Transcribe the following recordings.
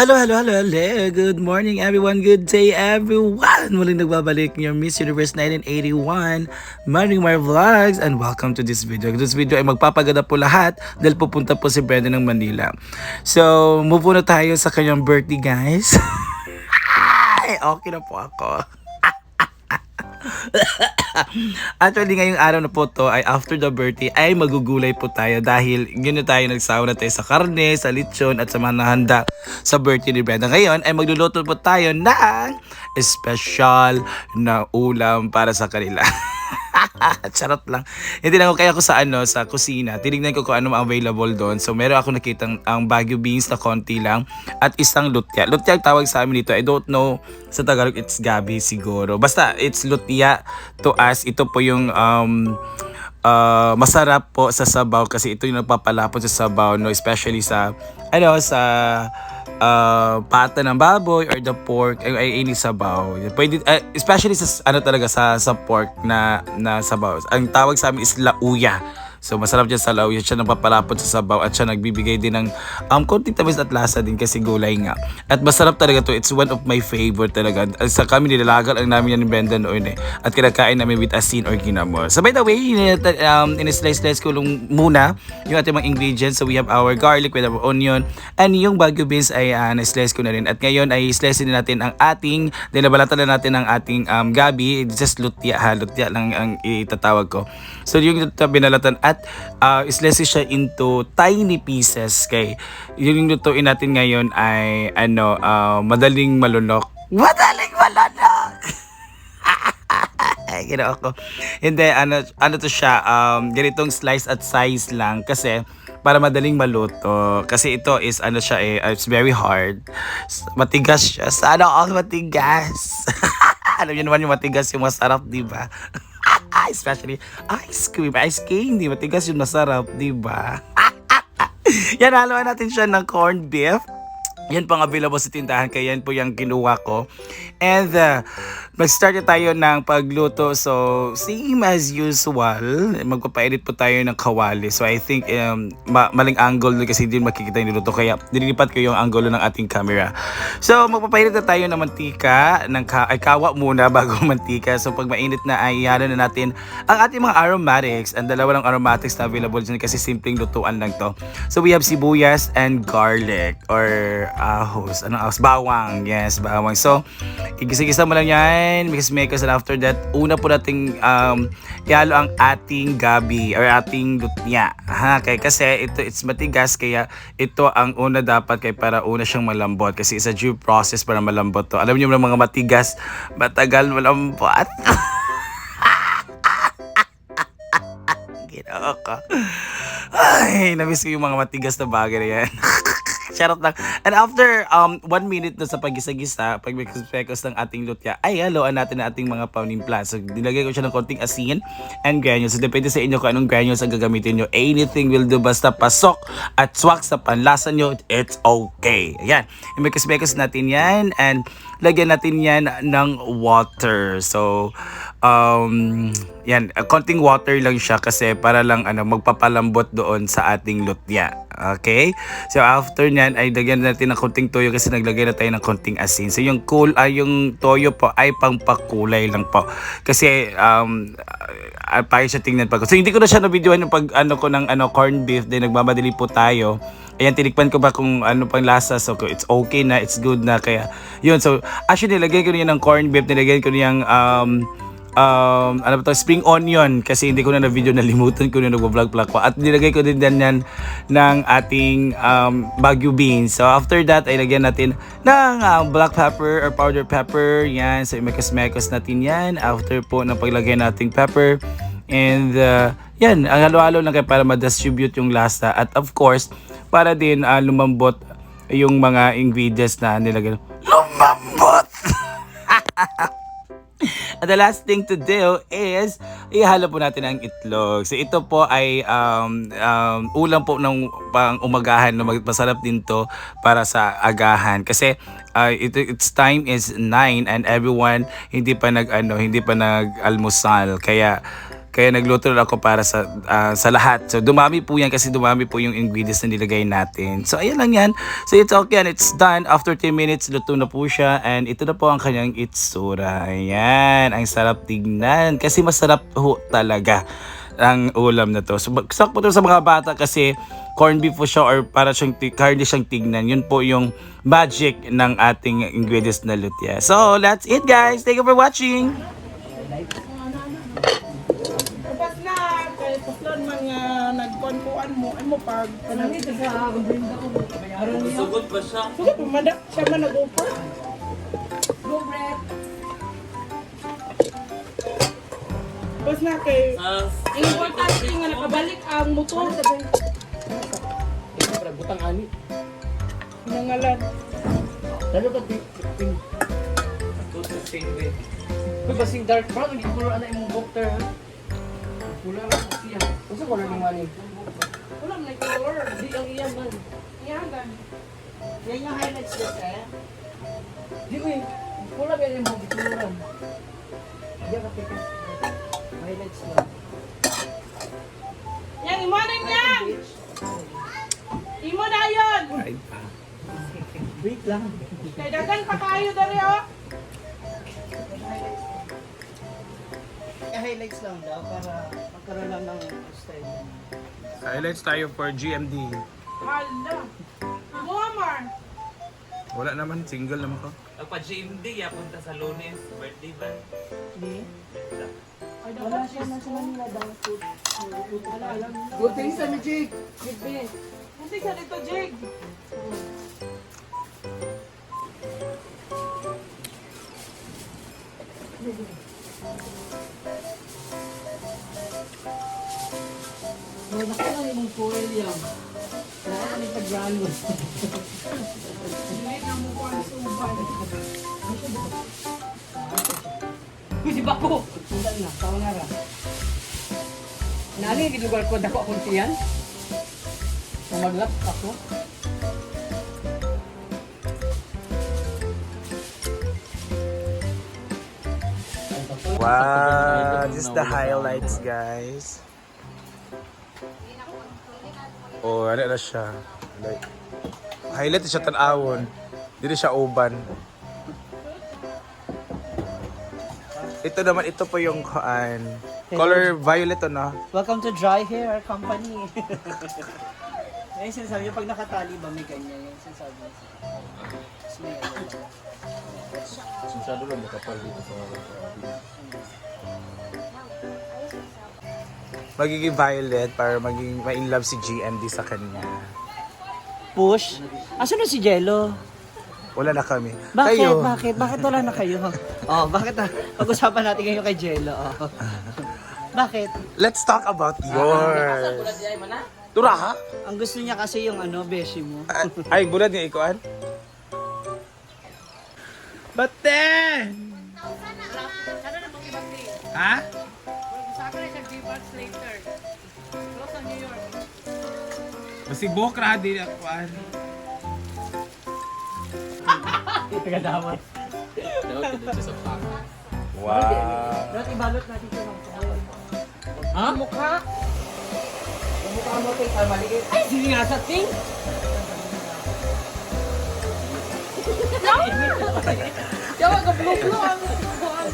Hello, hello, hello, hello. Good morning, everyone. Good day, everyone. Muling nagbabalik yung Miss Universe 1981 Morning Mar Vlogs and welcome to this video. This video ay magpapaganda po lahat dahil pupunta po si Brenda ng Manila. So, move muna tayo sa kanyang birthday, guys. Ay, okay na po ako. Actually, ngayong araw na po to ay after the birthday ay magugulay po tayo dahil yun na tayo nagsawa na tayo sa karne, sa lechon at sa mga nahanda sa birthday ni Brenda. Ngayon ay magluluto po tayo ng special na ulam para sa kanila. Charot lang. Hindi na ako kaya ko sa ano, sa kusina. Tinignan ko kung ano available doon. So meron ako nakitang ang Baguio beans na konti lang at isang lutya. Lutya ang tawag sa amin dito. I don't know sa Tagalog it's gabi siguro. Basta it's lutya to us. Ito po yung um uh, masarap po sa sabaw kasi ito yung nagpapalapot sa sabaw no especially sa ano sa uh, pata ng baboy or the pork ay, ay any sabaw. Pwede uh, especially sa ano talaga sa sa pork na na sabaw. Ang tawag sa amin is lauya. So masarap dyan sa lauya, siya nagpapalapot sa sabaw at siya nagbibigay din ng um, konting tamis at lasa din kasi gulay nga. At masarap talaga to, it's one of my favorite talaga. Sa kami nilalagal ang namin yan ni Brenda noon eh. At kinakain namin with asin or ginamor. So by the way, um, in-slice-slice ko lang muna yung ating mga ingredients. So we have our garlic with our onion and yung bagu beans ay uh, na-slice ko na rin. At ngayon ay slice din natin ang ating, dinabalatan na natin ang ating um, gabi. Just lutya ha, lutya lang ang itatawag ko. So yung binalatan at uh, slice siya into tiny pieces kay yung lutuin natin ngayon ay ano uh, madaling malunok. Madaling malunok! Ginawa ko. Hindi, ano, ano to siya, um, ganitong slice at size lang kasi para madaling maluto. Kasi ito is, ano siya eh, it's very hard. Matigas siya. Sana all matigas. Alam niyo naman yung matigas yung masarap, di ba? Especially ice cream. Ice candy. Matigas yung masarap, di ba? Yan, haluan natin siya ng corned beef. Yan pang available sa tindahan kaya yan po yung kinuha ko. And uh, mag-start tayo ng pagluto. So, same as usual. Magpapaedit po tayo ng kawali. So, I think um, ma- maling angle kasi hindi makikita yung luto. Kaya nililipat ko yung angulo ng ating camera. So, magpapaedit na tayo ng mantika. Ng ka- ay, kawa muna bago mantika. So, pag mainit na ay na natin ang ating mga aromatics. Ang dalawa ng aromatics na available dyan kasi simpleng lutuan lang to. So, we have sibuyas and garlic or ahos. Anong ahos? Bawang. Yes, bawang. So, igisa-gisa mo lang yan. Mix-mix and after that, una po nating um, ihalo ang ating gabi or ating lutnya. Ha, kaya kasi ito it's matigas kaya ito ang una dapat kay para una siyang malambot kasi it's a due process para malambot to. Alam niyo mga matigas, matagal malambot. Ginawa ko. Ay, namiss ko yung mga matigas na bagay na yan. Charot lang. And after um, one minute na sa pagisa-gisa, pag pekos ng ating lutya, ay haluan natin ang ating mga panimpla. So, nilagay ko siya ng konting asin and granules. So, depende sa inyo kung anong granules ang gagamitin nyo. Anything will do basta pasok at swak sa panlasa nyo, it's okay. Ayan. Imekos-mekos natin yan and lagyan natin yan ng water. So, um, yan, konting water lang siya kasi para lang ano, magpapalambot doon sa ating lutya. Okay? So after nyan ay lagyan natin ng konting toyo kasi naglagay na tayo ng konting asin. So yung cool ay yung toyo po ay pangpakulay lang po. Kasi um uh, para siya tingnan pa ko. So hindi ko na siya na-videoan yung pag ano ko ng ano corned beef din nagmamadali po tayo. Ayan, tinikpan ko ba kung ano pang lasa. So, it's okay na, it's good na. Kaya, yun. So, actually, nilagay ko niya ng corned beef. Nilagay ko niya um, um, ano ba to, spring onion. Kasi hindi ko na na video nalimutan ko na nagvo-vlog-vlog pa. At nilagay ko din din yan ng ating um, Baguio beans. So after that ay lagyan natin ng uh, black pepper or powder pepper. Yan so imekos-mekos natin yan after po ng paglagay nating pepper. And uh, yan ang halo-halo lang kayo para ma-distribute yung lasa. At of course para din uh, lumambot yung mga ingredients na nilagay. Lumambot At the last thing to do is ihalo po natin ang itlog. So ito po ay um, um, ulam po ng pang umagahan na masarap din to para sa agahan kasi uh, it, its time is 9 and everyone hindi pa nag ano hindi pa nag almusal kaya Kaya nagluto rin ako para sa ah, sa lahat. So dumami po yan kasi dumami po yung ingredients na nilagay natin. So ayan lang yan. So it's okay and it's done. After 10 minutes, luto na po siya. And ito na po ang kanyang itsura. Ayan. Ang sarap tignan. Kasi masarap ho talaga ang ulam na to. So bagsak po to sa mga bata kasi corned beef po siya or para siyang carne siyang tignan. Yun po yung magic ng ating ingredients na lutya. So that's it guys. Thank you for watching. Mo, pag ito sa. Sugod ba siya? Sugat mo, madak siya man nag-offer. Go, Brett. Tapos na kay, ang importante nga nakabalik ang motor. Siyempre, butang ani. Nangalan. Lalo ka pink. pink. Uy, basing dark brown, hindi color ana imong doctor ha. Pula ra ko siya. Unsa color ni mani? Wala na color. Di ang iyan man. Iyagan. Yan yung highlights ko eh. Di uy. Pula ba imong gituluran? Di ka pikas. Highlights lang. Yan, imonin yan! Imo na yun! Wait lang. Kay dagan pa kayo dari oh. highlights lang daw para magkaroon lang ng style. Highlights tayo for GMD. Hala. Muammar. Wala naman, single naman ko. Pag GMD, ya punta sa lunes, birthday ba? Ay, dapat siya na sa Manila daw. Wala alam. Good things sa ni Jake. Jake. Hindi ka dito, Jig. Wala ka lang imong foil yan. Wala ka ng pag-grano. Hindi na mo ko ang suban. Uy, si Bako! Sundan na, tawa nga ra. Nani, gilugar ko, dako akong tiyan. Kung maglap ako. Wow, this is the highlights, guys. Oh, ano na siya. Like, highlight siya tanawon. Dili siya uban. Ito naman, ito po yung kuan. Color violet ano? Welcome to Dry Hair Company. Yan yung sinasabi niya, pag nakatali ba may ganyan, yan yung sinasabi niya. Tapos may ba? Masyado lang makapal dito sa Magiging violet para maging ma-in love si GMD sa kanya. Push? Asan na si Jello? Wala na kami. Bakit? Kayo, Bakit? Bakit wala na kayo? Oh, bakit? na- Pag-usapan natin ngayon kay Jello. Oh. bakit? let's talk about yours. Tura ha? Ang gusto niya kasi yung ano, beshi mo. Ay, bulad niya ikuan. But then! Basi buhok ra di akuan. Tagadamot. Wow. Dapat ibalot natin foil. Ha? Mukha? Mukha mo, ting, ah, maliit. Ay, sili nga sa ting! Yawa ka blue-blue ang subuan.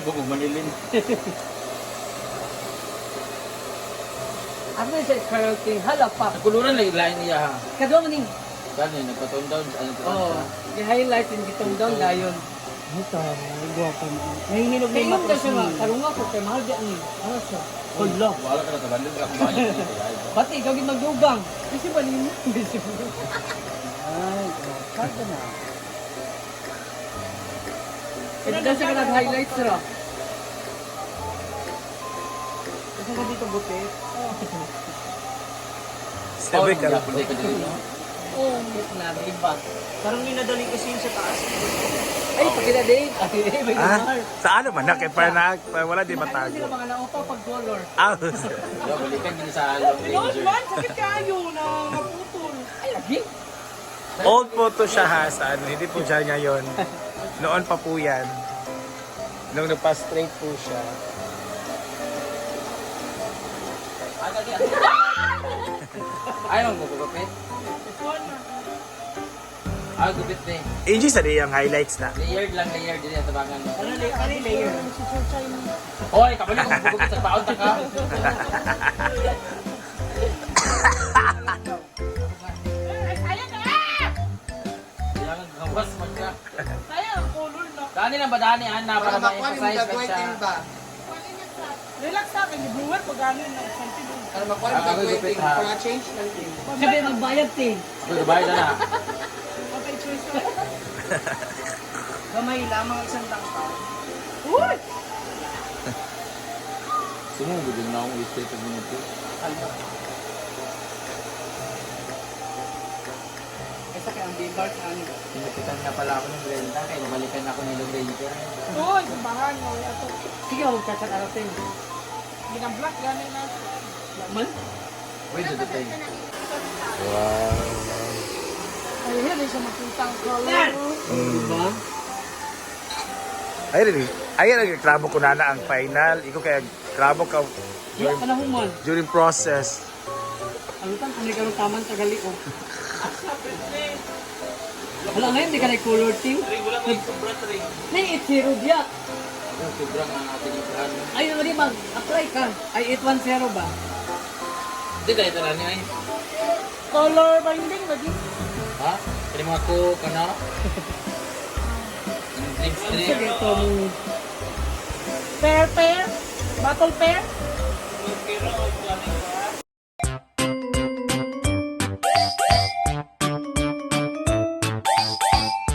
Bukong manilin. Ano yung sa curl ting? Hala pa. Kuluran lang lain niya ha. Kadwa mo ning. Kano yun, nagpatone down. Ano to? Oh, i-highlight yung gitong down layon. Ito, gwapo mo. Nahihinog na Kaya yung nga, niya. karunga ko kay mahal di ani. Ano siya? Hala. Wala ka na tabanin. Wala kang banyo. Pati ikaw gid magdugang. Kasi ba nimo? Kasi Ay, kanta na. Ito siya ka nag-highlights ra. Kasi ka dito buti. Sabi ka. No? Oh, na iba. Parang minadali kasi yung sa taas. Ay, pagkita din. Ay, may Ah, lumar. saan naman na? Kaya para na, para wala di Ano matago. sila mga naupa pag color? Ah, balikan din sa Long Ranger. man, sakit kayo na naputol. Ay, lagi. old photo siya ha sa ano, hindi po siya ngayon. Noon pa po yan. Nung nagpa-straight po siya. Ayaw mo gugupit? Ah, gupit na eh. Inji sa yung highlights na. Layered lang, layered. Dili ang tabangan mo. Ano layer? Ano yung layer? Hoy, kabalo kung gugupit sa paon ka. Ang na. Dani lang ba dani Ana para ma-emphasize ka siya. Relax sa akin, yung brewer pag gano'n na something. Para makuha ang gupit ha. Sabi, magbayad tin. Gugubay na na. Okay, choice ka. Gamay lamang isang tangka. Uy! Sumugod din na akong estate of minute. Kaysa kaya ang bimbark ano. Pinapitan nga pala ako ng Brenda kaya nabalikan ako ni Brenda. Uy, kumbahan mo. Ito. Sige, huwag kakarating. Ginablock gano'n na. Laman? Wait, dito tayo. Ay, hindi siya makita ang color. Diba? Ay, rin. Ay, nagreklamo ko na na ang final. Iko kaya reklamo ka during process. Ano tan, ano ka tamang tagali ko. Wala ngayon, di ka na-color team. Nay, it's zero dia. Yung sobrang ang ating ibrahan mo. Ay, ano di mag-apply ka. Ay, 810 ba? Hindi tayo tala niya eh. Color binding lagi. Ha? Pwede mo ako ka na? Drink sige ito mong... Pair, pair. Battle pair.